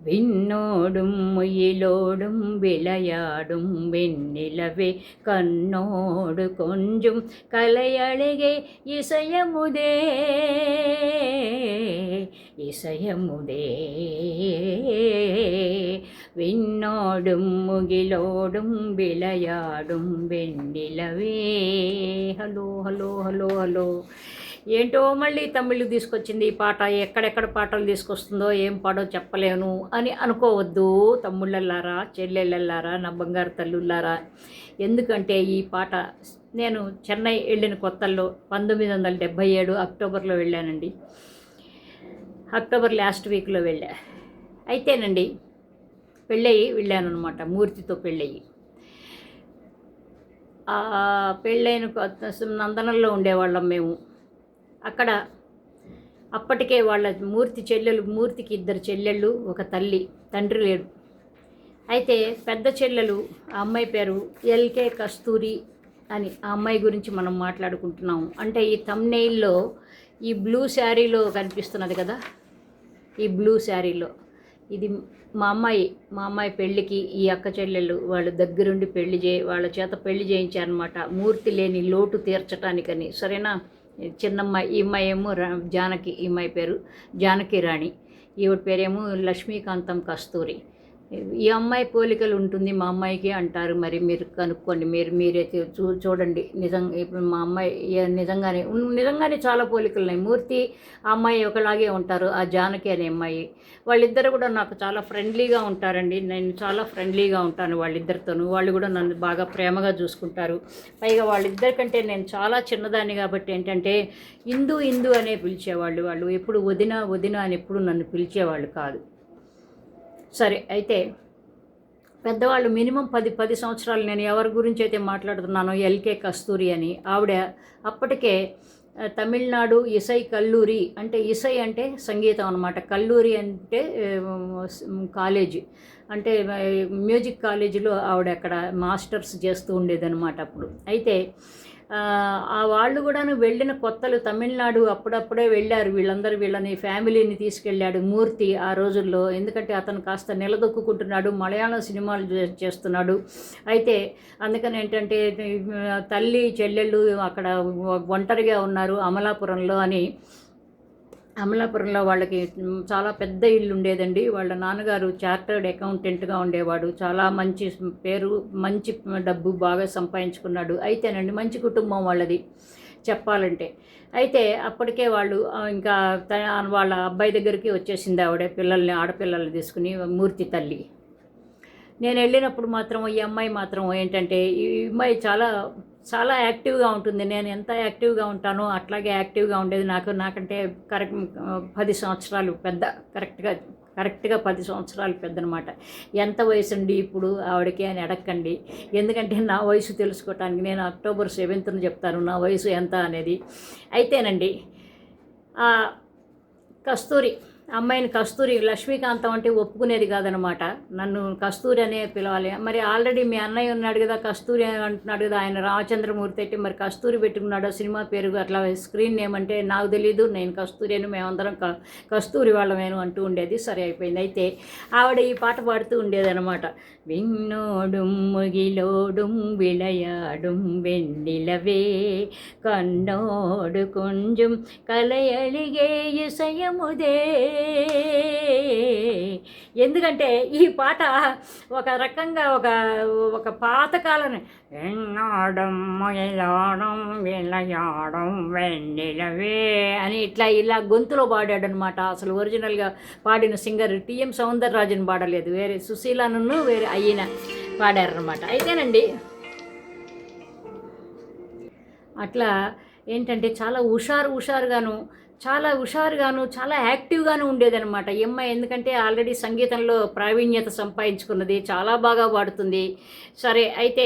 വിണ്ണോടും മുയിലോടും വിളയാടും വെണ്ണിലവേ കണ്ണോട് കൊഞ്ചും കലയളികെ ഇസയമുദേ ഇസയമുദേ വിണ്ണോടും മുകിലോടും വിളയാടും വെണ്ണിലവേ ഹലോ ഹലോ ഹലോ ഹലോ ఏంటో మళ్ళీ తమిళ్ తీసుకొచ్చింది ఈ పాట ఎక్కడెక్కడ పాటలు తీసుకొస్తుందో ఏం పాడో చెప్పలేను అని అనుకోవద్దు తమ్ముళ్ళల్లారా చెల్లెళ్ళల్లారా నా బంగారు తల్లుల్లారా ఎందుకంటే ఈ పాట నేను చెన్నై వెళ్ళిన కొత్తల్లో పంతొమ్మిది వందల డెబ్భై ఏడు అక్టోబర్లో వెళ్ళానండి. అక్టోబర్ లాస్ట్ వీక్లో వెళ్ళా. అయితేనండి పెళ్ళయి వెళ్ళాను అనమాట మూర్తితో పెళ్ళయి. పెళ్ళైన నందనంలో ఉండేవాళ్ళం మేము. అక్కడ అప్పటికే వాళ్ళ మూర్తి చెల్లెలు మూర్తికి ఇద్దరు చెల్లెళ్ళు ఒక తల్లి తండ్రి లేడు. అయితే పెద్ద చెల్లెలు ఆ అమ్మాయి పేరు ఎల్కే కస్తూరి అని ఆ అమ్మాయి గురించి మనం మాట్లాడుకుంటున్నాం అంటే ఈ తమ్నెయిల్లో ఈ బ్లూ శారీలో కనిపిస్తున్నది కదా? ఈ బ్లూ శారీలో. ఇది మా అమ్మాయి మా అమ్మాయి పెళ్ళికి ఈ అక్క చెల్లెళ్ళు వాళ్ళు దగ్గరుండి పెళ్ళి చే వాళ్ళ చేత పెళ్ళి చేయించారనమాట మూర్తి లేని లోటు తీర్చటానికని. సరేనా? చిన్నమ్మాయి ఈ అమ్మాయి ఏమో జానకి ఈ అమ్మాయి పేరు జానకి రాణి. ఈవిడ పేరేమో లక్ష్మీకాంతం కస్తూరి. ఈ అమ్మాయి పోలికలు ఉంటుంది మా అమ్మాయికి అంటారు. మరి మీరు కనుక్కోండి. మీరు మీరే చూ- చూడండి. నిజంగా ఇప్పుడు మా అమ్మాయి నిజంగానే నిజంగానే చాలా పోలికలు ఉన్నాయి. మూర్తి ఆ అమ్మాయి ఒకలాగే ఉంటారు. ఆ జానకి అనే అమ్మాయి. వాళ్ళిద్దరు కూడా నాకు చాలా ఫ్రెండ్లీగా ఉంటారండి. నేను చాలా ఫ్రెండ్లీగా ఉంటాను వాళ్ళిద్దరితోనూ. వాళ్ళు కూడా నన్ను బాగా ప్రేమగా చూసుకుంటారు. పైగా వాళ్ళిద్దరికంటే నేను చాలా చిన్నదాన్ని కాబట్టి ఏంటంటే ఇందు ఇందు అనే పిలిచేవాళ్ళు వాళ్ళు. ఎప్పుడు వదిన వదిన అని ఎప్పుడు నన్ను పిలిచేవాళ్ళు కాదు. సరే అయితే పెద్దవాళ్ళు మినిమం పది పది సంవత్సరాలు నేను ఎవరి గురించి అయితే మాట్లాడుతున్నానో ఎల్కే కస్తూరి అని ఆవిడ అప్పటికే తమిళనాడు ఇసై కల్లూరి అంటే ఇసై అంటే సంగీతం అనమాట కల్లూరి అంటే కాలేజీ. అంటే మ్యూజిక్ కాలేజీలో ఆవిడ అక్కడ మాస్టర్స్ చేస్తూ ఉండేదన్నమాట అప్పుడు. అయితే ఆ, వాళ్ళు కూడాను వెళ్ళిన కొత్తలు తమిళనాడు అప్పుడప్పుడే వెళ్ళారు. వీళ్ళందరూ వీళ్ళని ఫ్యామిలీని తీసుకెళ్ళాడు మూర్తి ఆ రోజుల్లో. ఎందుకంటే అతను కాస్త నిలదొక్కుంటున్నాడు మలయాళం సినిమాలు చేస్తున్నాడు. అయితే అందుకని ఏంటంటే తల్లి చెల్లెళ్ళు అక్కడ ఒంటరిగా ఉన్నారు అమలాపురంలో అని అమలాపురంలో వాళ్ళకి చాలా పెద్ద ఇల్లు ఉండేదండి. వాళ్ళ నాన్నగారు చార్టర్డ్ అకౌంటెంట్గా ఉండేవాడు. చాలా మంచి పేరు మంచి డబ్బు బాగా సంపాదించుకున్నాడు. అయితేనండి మంచి కుటుంబం వాళ్ళది చెప్పాలంటే. అయితే అప్పటికే వాళ్ళు ఇంకా త- వాళ్ళ అబ్బాయి దగ్గరికి వచ్చేసింది ఆవిడ పిల్లల్ని ఆడపిల్లల్ని తీసుకుని మూర్తి తల్లి. నేను వెళ్ళినప్పుడు మాత్రం ఈ అమ్మాయి మాత్రం ఏంటంటే ఈ అమ్మాయి చాలా చాలా యాక్టివ్గా ఉంటుంది. నేను ఎంత యాక్టివ్గా ఉంటానో అట్లాగే యాక్టివ్గా ఉండేది నాకు. నాకంటే కరెక్ట్ పది సంవత్సరాలు పెద్ద కరెక్ట్గా కరెక్ట్గా పది సంవత్సరాలు పెద్దనమాట. ఎంత వయసు అండి ఇప్పుడు? ఆవిడకి అని అడగండి ఎందుకంటే నా వయసు తెలుసుకోవటానికి నేను అక్టోబర్ సెవెంత్ను చెప్తాను. నా వయసు ఎంత అనేది. అయితేనండి కస్తూరి అమ్మాయిని కస్తూరి లక్ష్మీకాంతం అంటే ఒప్పుకునేది కాదనమాట. నన్ను కస్తూరి అనే పిలవాలి. మరి ఆల్రెడీ మీ అన్నయ్య ఉన్నాడు కదా కస్తూరి అని అంటున్నాడు కదా ఆయన రామచంద్రమూర్తి అయితే మరి కస్తూరి పెట్టుకున్నాడు సినిమా పేరు అట్లా స్క్రీన్ నేమ్ అంటే నాకు తెలియదు నేను కస్తూరి అని మేమందరం క కస్తూరి వాళ్ళమేను అంటూ ఉండేది. సరే అయిపోయింది. అయితే ఆవిడ ఈ పాట పాడుతూ ఉండేదన్నమాట విన్నోడుం ముగిలోడుం విళయాడుం వెన్నిలవే కన్నోడు కొంచెం కలయలిగే ఇసయముదే ఎందుకంటే ఈ పాట ఒక రకంగా ఒక ఒక పాతకాలం ఎన్నాడం మొయలాడం విలయాడం వెన్నెలవే అని ఇట్లా ఇలా గొంతులో పాడాడనమాట. అసలు ఒరిజినల్గా పాడిన సింగర్ టిఎం సౌందరరాజన్ పాడలేదు. వేరే సుశీలను వేరే అయిన పాడారనమాట. అయితేనండి అట్లా ఏంటంటే చాలా హుషారు హుషారుగాను చాలా హుషారుగాను చాలా యాక్టివ్గాను ఉండేదనమాట ఈ అమ్మాయి ఎందుకంటే ఆల్రెడీ సంగీతంలో ప్రావీణ్యత సంపాదించుకున్నది చాలా బాగా పాడుతుంది. సరే అయితే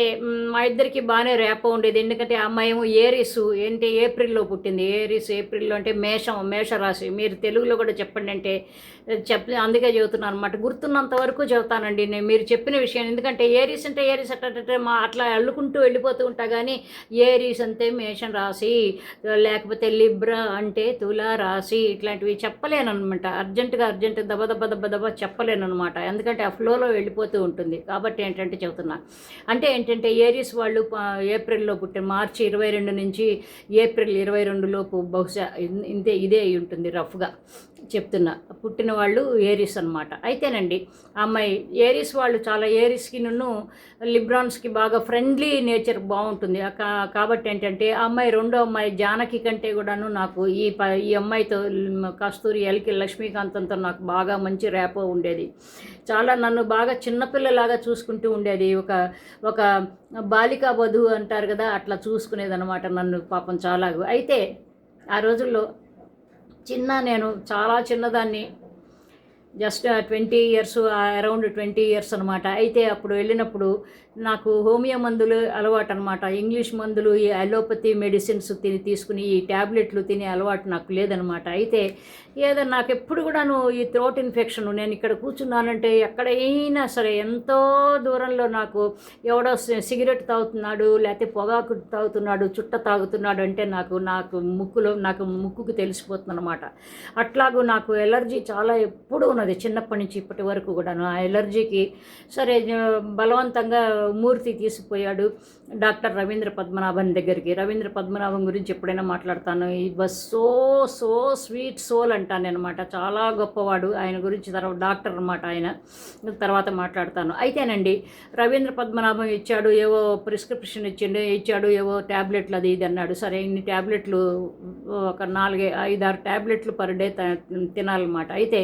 మా ఇద్దరికి బాగానే రేప ఉండేది. ఎందుకంటే ఆ అమ్మాయి ఏమో ఏరిస్ ఏంటి ఏప్రిల్లో పుట్టింది. ఏరిస్ ఏప్రిల్లో అంటే మేషం మేషరాశి. మీరు తెలుగులో కూడా చెప్పండి అంటే చెప్ అందుకే చెబుతున్నాను అనమాట గుర్తున్నంత వరకు చెబుతానండి నేను మీరు చెప్పిన విషయం. ఎందుకంటే ఏరీస్ అంటే ఏరీస్ అట్ట మా అట్లా అల్లుకుంటూ వెళ్ళిపోతూ ఉంటా. కానీ ఏరీస్ అంటే మేషం రాశి. లేకపోతే లిబ్రా అంటే తుల ఇలా రాసి ఇట్లాంటివి చెప్పలేను అనమాట అర్జెంటుగా అర్జెంట్ దబ దబ దబ దబ చెప్పలేను అనమాట ఎందుకంటే ఆ ఫ్లోలో వెళ్ళిపోతూ ఉంటుంది. కాబట్టి ఏంటంటే చెబుతున్నా. అంటే ఏంటంటే ఏరియస్ వాళ్ళు ఏప్రిల్లో పుట్టిన మార్చి ఇరవై రెండు నుంచి ఏప్రిల్ ఇరవై రెండు లోపు బహుశా ఇంతే ఇదే అయి ఉంటుంది రఫ్గా చెప్తున్నా. పుట్టిన వాళ్ళు ఏరిస్ అనమాట అయితేనండి అమ్మాయి ఏరిస్ వాళ్ళు చాలా ఏరిస్కి నన్ను లిబ్రాన్స్కి బాగా ఫ్రెండ్లీ నేచర్ బాగుంటుంది. కాబట్టి ఏంటంటే ఆ అమ్మాయి రెండో అమ్మాయి జానకి కంటే కూడాను నాకు ఈ ప ఈ అమ్మాయితో కస్తూరి ఎల్కి లక్ష్మీకాంతంతో నాకు బాగా మంచి ర్యాపో ఉండేది. చాలా నన్ను బాగా చిన్నపిల్లలాగా చూసుకుంటూ ఉండేది. ఒక ఒక బాలికా వధువు అంటారు కదా అట్లా చూసుకునేది అనమాట నన్ను పాపం చాలా. అయితే ఆ రోజుల్లో చిన్న నేను చాలా చిన్నదాన్ని just twenty years around twenty years అనమాట అయితే అప్పుడు వెళ్ళినప్పుడు నాకు హోమియో మందులు అలవాటు అనమాట ఇంగ్లీష్ మందులు ఈ అలోపతి మెడిసిన్స్ తిని తీసుకుని ఈ ట్యాబ్లెట్లు తినే అలవాటు నాకు లేదనమాట అయితే ఏదో నాకు ఎప్పుడు కూడాను ఈ థ్రోట్ ఇన్ఫెక్షన్ నేను ఇక్కడ కూర్చున్నానంటే ఎక్కడైనా సరే ఎంతో దూరంలో నాకు ఎవడో సి- సిగరెట్ తాగుతున్నాడు లేకపోతే పొగాకు తాగుతున్నాడు చుట్ట తాగుతున్నాడు అంటే నాకు నాకు ముక్కులో నాకు ముక్కుకు తెలిసిపోతుంది అనమాట అట్లాగూ నాకు ఎలర్జీ చాలా ఎప్పుడు ఉన్నది చిన్నప్పటి నుంచి ఇప్పటి వరకు కూడాను. ఆ ఎలర్జీకి సరే బలవంతంగా మూర్తి తీసుకుపోయాడు. డాక్టర్ రవీంద్ర పద్మనాభన్ దగ్గరికి. రవీంద్ర పద్మనాభం గురించి ఎప్పుడైనా మాట్లాడతాను. He was so so sweet soul అంటాను అనమాట చాలా గొప్పవాడు. ఆయన గురించి తర్వాత డాక్టర్ అనమాట ఆయన. తర్వాత మాట్లాడతాను. అయితేనండి రవీంద్ర పద్మనాభం ఇచ్చాడు ఏవో ప్రిస్క్రిప్షన్ ఇచ్చిండు ఇచ్చాడు ఏవో ట్యాబ్లెట్లు అది ఇది అన్నాడు. సరే ఇన్ని ట్యాబ్లెట్లు ఒక నాలుగే ఐదారు ట్యాబ్లెట్లు పర్ డే తినాలన్నమాట. అయితే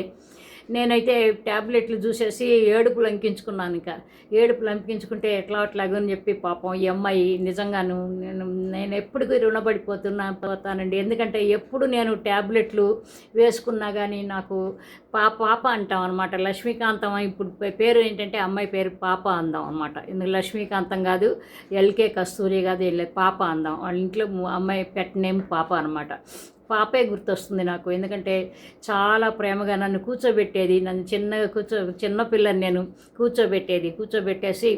నేనైతే ట్యాబ్లెట్లు చూసేసి ఏడుపులు అంకించుకున్నాను ఇంకా. ఏడుపులు అంకించుకుంటే ఎట్లా అట్లాగని చెప్పి పాపం ఈ అమ్మాయి నిజంగాను నేను నేను ఎప్పటికీ రుణపడిపోతున్నా పోతానండి. ఎందుకంటే ఎప్పుడు నేను ట్యాబ్లెట్లు వేసుకున్నా కానీ నాకు పా పాప అంటాం అనమాట లక్ష్మీకాంతం ఇప్పుడు పేరు ఏంటంటే అమ్మాయి పేరు పాప అందాం అనమాట ఎందుకు లక్ష్మీకాంతం కాదు ఎల్కే కస్తూరి కాదు ఎల్- పాప అందాం. వాళ్ళ ఇంట్లో అమ్మాయి పెట్ నేమ్ పాప అనమాట పాపే గుర్తొస్తుంది నాకు. ఎందుకంటే చాలా ప్రేమగా నన్ను కూర్చోబెట్టేది నన్ను చిన్నగా కూర్చో చిన్న పిల్లని నేను కూర్చోబెట్టేది. కూర్చోబెట్టేసి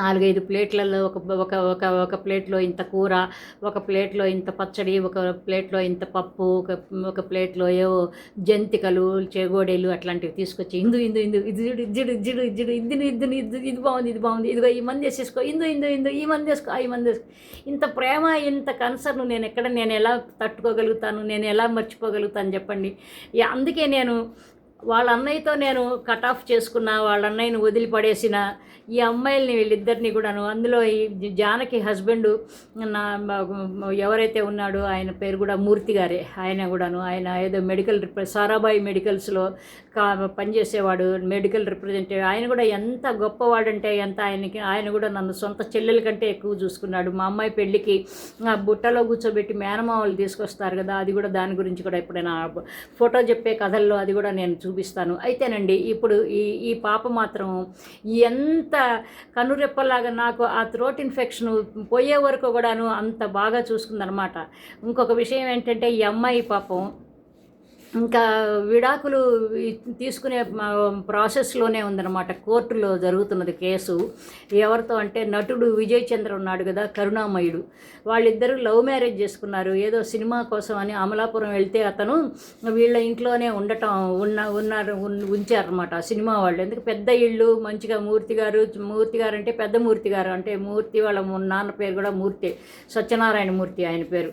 నాలుగైదు ప్లేట్లలో ఒక ఒక ఒక ఒక ప్లేట్లో ఇంత కూర ఒక ప్లేట్లో ఇంత పచ్చడి ఒక ప్లేట్లో ఇంత పప్పు ఒక ఒక ప్లేట్లో ఏవో జంతికలు చెగోడేలు అట్లాంటివి తీసుకొచ్చి ఇందు ఇందు ఇందు ఇది ఇజ్జుడు ఇజ్జుడు ఇజ్జుడు ఇది ఇద్దును ఇది ఇది బాగుంది ఇది బాగుంది ఇదిగో ఈ మంది వేసేసుకో ఇందు ఇందు ఇందు ఈ మంది వేసుకో ఈ మంది వేసుకో. ఇంత ప్రేమ ఇంత కన్సర్న్ నేను ఎక్కడ నేను ఎలా తట్టుకోగలుగుతాను నేను ఎలా మర్చిపోగలుగుతాను చెప్పండి. ఇక అందుకే నేను వాళ్ళ అన్నయ్యతో నేను కట్ ఆఫ్ చేసుకున్న వాళ్ళ అన్నయ్యని వదిలిపడేసిన ఈ అమ్మాయిల్ని వీళ్ళిద్దరిని కూడాను అందులో ఈ జానకి హస్బెండ్ నా ఎవరైతే ఉన్నాడో ఆయన పేరు కూడా మూర్తి గారే. ఆయన కూడాను ఆయన ఏదో మెడికల్ రిప్ర సారాబాయి మెడికల్స్లో కా పనిచేసేవాడు మెడికల్ రిప్రజెంటేటివ్. ఆయన కూడా ఎంత గొప్పవాడంటే ఎంత ఆయనకి ఆయన కూడా నన్ను సొంత చెల్లెల కంటే ఎక్కువ చూసుకున్నాడు. మా అమ్మాయి పెళ్ళికి ఆ బుట్టలో కూర్చోబెట్టి మేనమామలు తీసుకొస్తారు కదా అది కూడా దాని గురించి కూడా ఎప్పుడైనా ఫోటో చెప్పే కథల్లో అది కూడా నేను చూ చూపిస్తాను. అయితేనండి ఇప్పుడు ఈ ఈ పాప మాత్రం ఎంత కనురెప్పలాగా నాకు ఆ థ్రోట్ ఇన్ఫెక్షన్ పోయే వరకు కూడాను అంత బాగా చూసుకుందనమాట. ఇంకొక విషయం ఏంటంటే ఈ అమ్మాయి పాపం ఇంకా విడాకులు తీసుకునే ప్రాసెస్లోనే ఉందన్నమాట. కోర్టులో జరుగుతున్నది కేసు. ఎవరితో అంటే నటుడు విజయ్ చంద్ర ఉన్నాడు కదా కరుణామయుడు. వాళ్ళిద్దరూ లవ్ మ్యారేజ్ చేసుకున్నారు. ఏదో సినిమా కోసం అని అమలాపురం వెళ్తే అతను వీళ్ళ ఇంట్లోనే ఉండటం ఉన్న ఉన్నారు ఉంచారనమాట సినిమా వాళ్ళు. ఎందుకు? పెద్ద ఇళ్ళు మంచిగా మూర్తి గారు మూర్తి గారు అంటే పెద్ద మూర్తి గారు. అంటే మూర్తి వాళ్ళ ము- నాన్న పేరు కూడా మూర్తి సత్యనారాయణ మూర్తి ఆయన పేరు.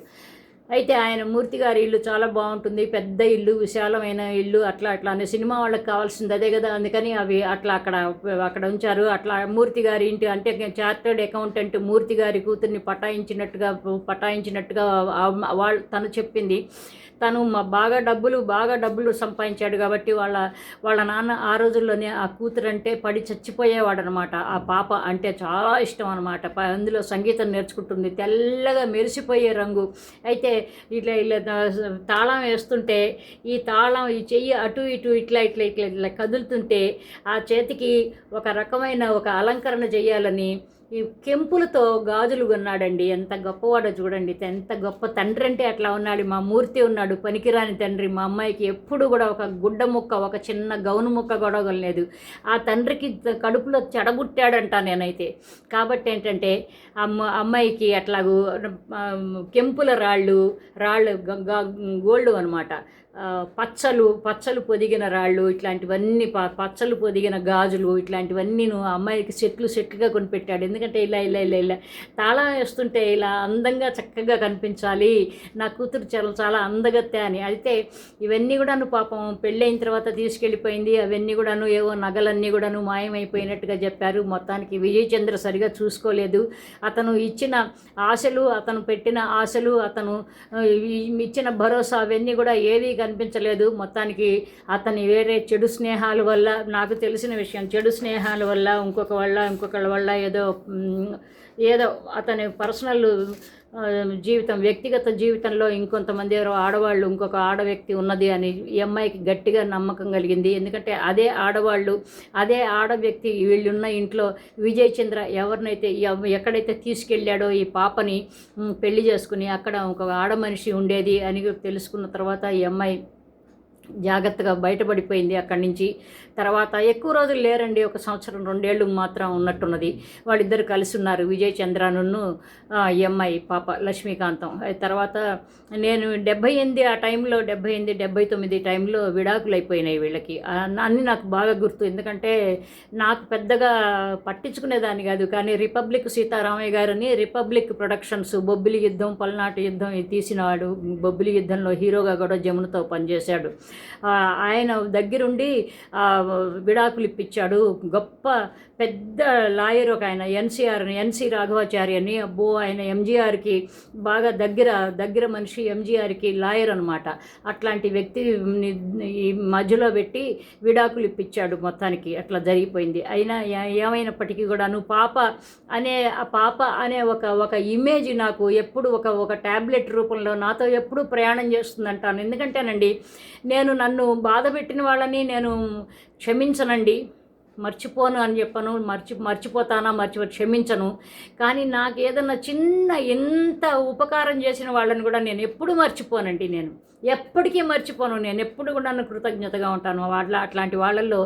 అయితే ఆయన మూర్తి గారి ఇల్లు చాలా బాగుంటుంది పెద్ద ఇల్లు విశాలమైన ఇల్లు అట్లా అట్లా అనే సినిమా వాళ్ళకి కావాల్సింది అదే కదా అందుకని అవి అట్లా అక్కడ అక్కడ ఉంచారు. అట్లా మూర్తి గారి ఇంటి అంటే చార్టర్డ్ అకౌంటెంట్ మూర్తి గారి కూతుర్ని పటాయించినట్టుగా పటాయించినట్టుగా వాళ్ళు తను చెప్పింది. తను బాగా డబ్బులు బాగా డబ్బులు సంపాదించాడు కాబట్టి వాళ్ళ వాళ్ళ నాన్న ఆ రోజుల్లోనే ఆ కూతురు అంటే పడి చచ్చిపోయేవాడు అనమాట ఆ పాప అంటే చాలా ఇష్టం అనమాట అందులో సంగీతం నేర్చుకుంటుంది. తెల్లగా మెరిసిపోయే రంగు. అయితే ఇట్లా ఇట్లా తాళం వేస్తుంటే ఈ తాళం ఈ చెయ్యి అటు ఇటు ఇట్లా ఇట్లా ఇట్లా ఇట్లా కదులుతుంటే ఆ చేతికి ఒక రకమైన ఒక అలంకరణ చేయాలని ఈ కెంపులతో గాజులు కొన్నాడండి. ఎంత గొప్పవాడో చూడండి. ఎంత గొప్ప తండ్రి అంటే అట్లా ఉన్నాడు. మా మూర్తి ఉన్నాడు. పనికిరాని తండ్రి. మా అమ్మాయికి ఎప్పుడు కూడా ఒక గుడ్డ ముక్క ఒక చిన్న గౌను ముక్క గొడవలేదు ఆ తండ్రికి కడుపులో చెడబుట్టాడంట నేనైతే. కాబట్టి ఏంటంటే అమ్మ అమ్మాయికి అట్లాగూ కెంపుల రాళ్ళు రాళ్ళు గోల్డ్ అనమాట పచ్చలు పచ్చలు పొదిగిన రాళ్ళు ఇట్లాంటివన్నీ ప పచ్చలు పొదిగిన గాజులు ఇట్లాంటివన్నీ నువ్వు అమ్మాయికి చెట్లు సెట్లుగా కొనిపెట్టాడు. ఎందుకంటే ఇలా ఇలా ఇలా ఇలా తాళం వేస్తుంటే ఇలా అందంగా చక్కగా కనిపించాలి. నా కూతురు చాలా చాలా అందగత్తే అని. అయితే ఇవన్నీ కూడాను పాపం పెళ్ళైన తర్వాత తీసుకెళ్ళిపోయింది. అవన్నీ కూడాను ఏవో నగలన్నీ కూడాను మాయమైపోయినట్టుగా చెప్పారు. మొత్తానికి విజయ్ చంద్ర సరిగా చూసుకోలేదు. అతను ఇచ్చిన ఆశలు అతను పెట్టిన ఆశలు అతను ఇచ్చిన భరోసా అవన్నీ కూడా ఏవీ కనిపించలేదు. మొత్తానికి అతని వేరే చెడు స్నేహాల వల్ల నాకు తెలిసిన విషయం చెడు స్నేహాల వల్ల ఇంకొక వల్ల ఇంకొకళ్ళ వల్ల ఏదో ఏదో అతని పర్సనల్ జీవితం వ్యక్తిగత జీవితంలో ఇంకొంతమంది ఎవరో ఆడవాళ్ళు ఇంకొక ఆడ వ్యక్తి ఉన్నది అని ఈ అమ్మాయికి గట్టిగా నమ్మకం కలిగింది. ఎందుకంటే అదే ఆడవాళ్ళు అదే ఆడ వ్యక్తి వీళ్ళున్న ఇంట్లో విజయ్ చంద్ర ఎవరినైతే ఎక్కడైతే తీసుకెళ్ళాడో ఈ పాపని పెళ్ళి చేసుకుని అక్కడ ఒక ఆడ మనిషి ఉండేది అని తెలుసుకున్న తర్వాత ఈ అమ్మాయి జాగ్రత్తగా బయటపడిపోయింది అక్కడి నుంచి. తర్వాత ఎక్కువ రోజులు లేరండి ఒక సంవత్సరం రెండేళ్ళు మాత్రం ఉన్నట్టున్నది. వాళ్ళిద్దరు కలిసి ఉన్నారు విజయ్ చంద్రను ఎంఐ పాప లక్ష్మీకాంతం. తర్వాత నేను డెబ్బై ఎనిమిది ఆ టైంలో డెబ్బై ఎనిమిది డెబ్బై తొమ్మిది టైంలో విడాకులు అయిపోయినాయి వీళ్ళకి అన్నీ నాకు బాగా గుర్తు ఎందుకంటే నాకు పెద్దగా పట్టించుకునేదాన్ని కాదు. కానీ రిపబ్లిక్ సీతారామయ్య గారని రిపబ్లిక్ ప్రొడక్షన్స్ బొబ్బిలి యుద్ధం పల్నాటి యుద్ధం తీసినవాడు బొబ్బిలి యుద్ధంలో హీరోగా కూడా జమునతో పనిచేశాడు. ఆయన దగ్గరుండి విడాకులు ఇప్పించాడు. గొప్ప పెద్ద లాయర్ ఒక ఆయన ఎన్సీఆర్ ఎన్సీ రాఘవాచారి అని అబ్బో ఆయన ఎంజీఆర్కి బాగా దగ్గర దగ్గర మనిషి ఎంజీఆర్కి లాయర్ అనమాట అట్లాంటి వ్యక్తి ఈ మధ్యలో పెట్టి విడాకులు ఇప్పించాడు మొత్తానికి. అట్లా జరిగిపోయింది. అయినా ఏ- ఏమైనప్పటికీ కూడాను పాప అనే ఆ పాప అనే ఒక ఒక ఇమేజ్ నాకు ఎప్పుడు ఒక ఒక ట్యాబ్లెట్ రూపంలో నాతో ఎప్పుడు ప్రయాణం చేస్తుందంటాను. ఎందుకంటేనండి నేను నేను నన్ను బాధ పెట్టిన వాళ్ళని నేను క్షమించనండి. మర్చిపోను అని చెప్పను మర్చి మర్చిపోతానా మర్చిపో క్షమించను. కానీ నాకు ఏదన్నా చిన్న ఎంత ఉపకారం చేసిన వాళ్ళని కూడా నేను ఎప్పుడు మర్చిపోనండి నేను. ఎప్పటికీ మర్చిపోను. నేను ఎప్పుడు కూడా కృతజ్ఞతగా ఉంటాను. వాళ్ళ అట్లాంటి వాళ్ళల్లో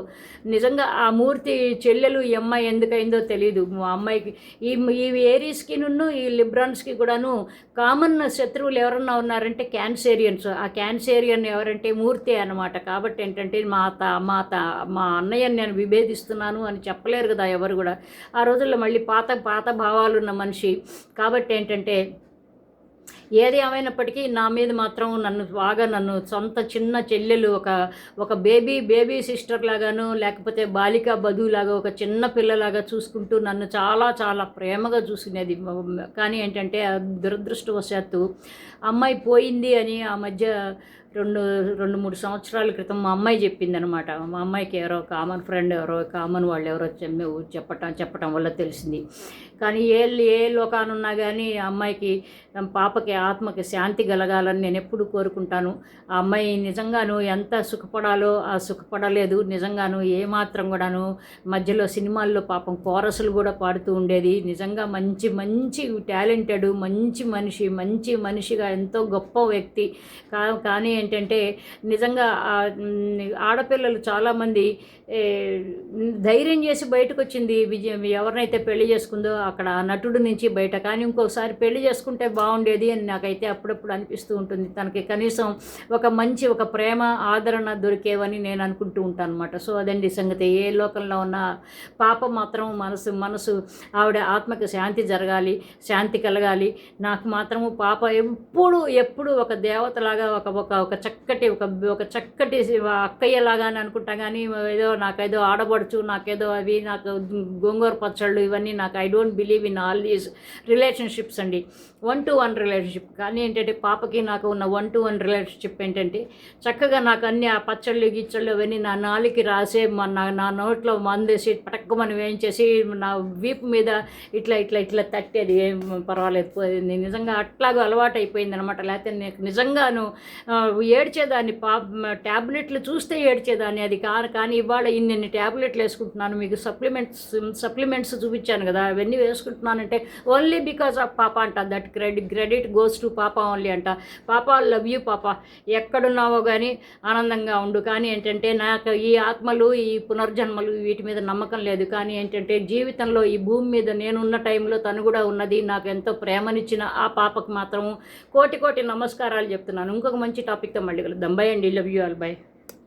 నిజంగా ఆ మూర్తి చెల్లెలు ఈ అమ్మాయి ఎందుకైందో తెలియదు మా అమ్మాయికి ఈ ఈ ఏరీస్కి నున్ను ఈ లిబ్రాన్స్కి కూడాను కామన్ శత్రువులు ఎవరన్నా ఉన్నారంటే క్యాన్సేరియన్స్ ఆ క్యాన్సేరియన్ ఎవరంటే మూర్తి అనమాట కాబట్టి ఏంటంటే మా తా మా తా మా అన్నయ్యని నేను విభేదిస్తున్నాను అని చెప్పలేరు కదా ఎవరు కూడా. ఆ రోజుల్లో మళ్ళీ పాత పాత భావాలు ఉన్న మనిషి. కాబట్టి ఏంటంటే ఏది ఏమైనప్పటికీ నా మీద మాత్రం నన్ను బాగా నన్ను సొంత చిన్న చెల్లెలు ఒక ఒక బేబీ బేబీ సిస్టర్ లాగాను లేకపోతే బాలిక బధువులాగా ఒక చిన్న పిల్లలాగా చూసుకుంటూ నన్ను చాలా చాలా ప్రేమగా చూసుకునేది. కానీ ఏంటంటే దురదృష్టవశాత్తు అమ్మాయి పోయింది అని ఆ మధ్య రెండు రెండు మూడు సంవత్సరాల క్రితం మా అమ్మాయి చెప్పింది అనమాట మా అమ్మాయికి ఎవరో కామన్ ఫ్రెండ్ ఎవరో కామన్ వాళ్ళు ఎవరో చెప్పటం చెప్పటం వల్ల తెలిసింది. కానీ ఏ ఏ లోకానున్నా కానీ ఆ అమ్మాయికి పాపకి ఆత్మకి శాంతి కలగాలని నేను ఎప్పుడు కోరుకుంటాను. ఆ అమ్మాయి నిజంగాను ఎంత సుఖపడాలో ఆ సుఖపడలేదు. నిజంగాను ఏమాత్రం కూడాను మధ్యలో సినిమాల్లో పాపం కోరసులు కూడా పాడుతూ ఉండేది. నిజంగా మంచి మంచి టాలెంటెడ్ మంచి మనిషి మంచి మనిషిగా ఎంతో గొప్ప వ్యక్తి. కా కానీ ఏంటంటే నిజంగా ఆడపిల్లలు చాలామంది ధైర్యం చేసి బయటకు వచ్చింది విజయం. ఎవరినైతే పెళ్ళి చేసుకుందో అక్కడ నటుడు నుంచి బయట. కానీ ఇంకోసారి పెళ్ళి చేసుకుంటే బాగుండేది అని నాకైతే అప్పుడప్పుడు అనిపిస్తూ ఉంటుంది. తనకి కనీసం ఒక మంచి ఒక ప్రేమ ఆదరణ దొరికేవని నేను అనుకుంటూ ఉంటాను అనమాట సో అదండి సంగతి. ఏ లోకంలో ఉన్న పాప మాత్రం మనసు మనసు ఆవిడ ఆత్మకి శాంతి జరగాలి శాంతి కలగాలి. నాకు మాత్రము పాప ఎప్పుడు ఎప్పుడు ఒక దేవతలాగా ఒక ఒక ఒక చక్కటి ఒక ఒక చక్కటి అక్కయ్యలాగా అని అనుకుంటా. కానీ ఏదో నాకేదో ఆడబడుచు నాకేదో అవి నాకు గోంగూర పచ్చళ్ళు ఇవన్నీ నాకు I don't believe in all these relationships అండి. వన్ టు వన్ రిలేషన్షిప్ కానీ ఏంటంటే పాపకి నాకు ఉన్న వన్ టు వన్ రిలేషన్షిప్ ఏంటంటే చక్కగా నాకు అన్ని ఆ పచ్చళ్ళు గిచ్చళ్ళు అవన్నీ నా నాలికి రాసే మా- నా నా నోట్లో మందేసి పటక్కమని వేయించేసి నా వీపు మీద ఇట్లా ఇట్లా ఇట్లా తట్టేది. ఏం పర్వాలేదు. నిజంగా అట్లాగా అలవాటు అయిపోయింది అనమాట లేకపోతే నేను నిజంగాను ఏడ్చేదాన్ని పా ట్యాబ్లెట్లు చూస్తే ఏడ్చేదాన్ని అది కాదు. కానీ ఇవాళ ఇన్ని ట్యాబ్లెట్లు వేసుకుంటున్నాను మీకు సప్లిమెంట్స్ సప్లిమెంట్స్ చూపించాను కదా అవన్నీ వేసుకుంటున్నానంటే ఓన్లీ బికాస్ ఆఫ్ పాప అంట that credit credit goes to పాప ఓన్లీ అంట. పాప లవ్ యూ పాప. ఎక్కడున్నావో కానీ ఆనందంగా ఉండు. కానీ ఏంటంటే నాకు ఈ ఆత్మలు ఈ పునర్జన్మలు వీటి మీద నమ్మకం లేదు. కానీ ఏంటంటే జీవితంలో ఈ భూమి మీద నేనున్న టైంలో తను కూడా ఉన్నది. నాకు ఎంతో ప్రేమనిచ్చిన ఆ పాపకు మాత్రం కోటి కోటి నమస్కారాలు చెప్తున్నాను. ఇంకొక మంచి టాపిక్తో మళ్ళీ కలుద్దాం. బై అండి. Love you all by